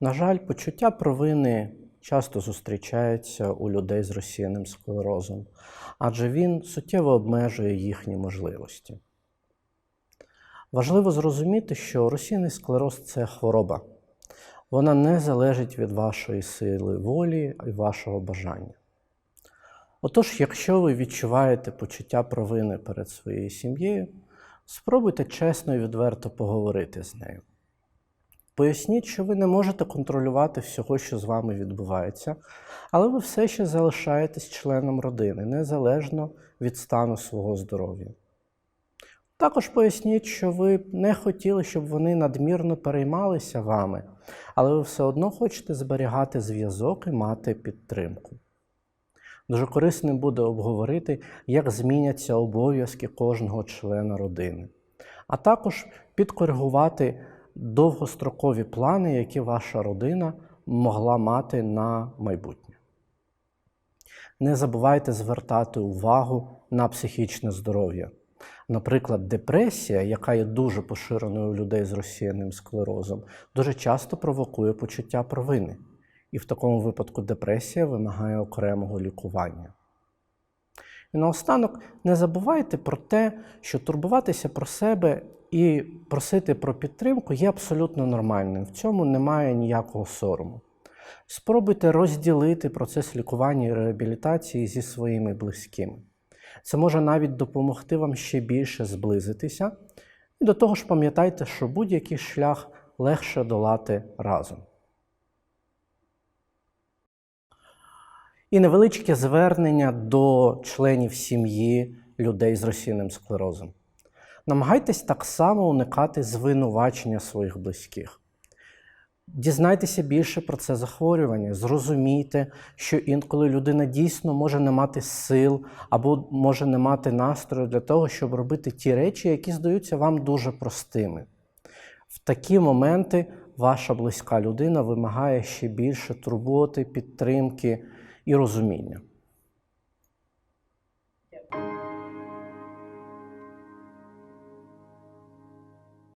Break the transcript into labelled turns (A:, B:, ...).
A: На жаль, почуття провини часто зустрічається у людей з розсіяним склерозом, адже він суттєво обмежує їхні можливості. Важливо зрозуміти, що розсіяний склероз це хвороба. Вона не залежить від вашої сили волі і вашого бажання. Отож, якщо ви відчуваєте почуття провини перед своєю сім'єю, спробуйте чесно і відверто поговорити з нею. Поясніть, що ви не можете контролювати всього, що з вами відбувається, але ви все ще залишаєтесь членом родини, незалежно від стану свого здоров'я. Також поясніть, що ви не хотіли, щоб вони надмірно переймалися вами, але ви все одно хочете зберігати зв'язок і мати підтримку. Дуже корисним буде обговорити, як зміняться обов'язки кожного члена родини, а також підкоригувати довгострокові плани, які ваша родина могла мати на майбутнє. Не забувайте звертати увагу на психічне здоров'я. Наприклад, депресія, яка є дуже поширеною у людей з розсіяним склерозом, дуже часто провокує почуття провини. І в такому випадку депресія вимагає окремого лікування. І наостанок не забувайте про те, що турбуватися про себе і просити про підтримку є абсолютно нормальним. В цьому немає ніякого сорому. Спробуйте розділити процес лікування і реабілітації зі своїми близькими. Це може навіть допомогти вам ще більше зблизитися. І до того ж, пам'ятайте, що будь-який шлях легше долати разом. І невеличке звернення до членів сім'ї людей з розсійним склерозом. Намагайтесь так само уникати звинувачення своїх близьких. Дізнайтеся більше про це захворювання, зрозумійте, що інколи людина дійсно може не мати сил або може не мати настрою для того, щоб робити ті речі, які здаються вам дуже простими. В такі моменти ваша близька людина вимагає ще більше турботи, підтримки і розуміння.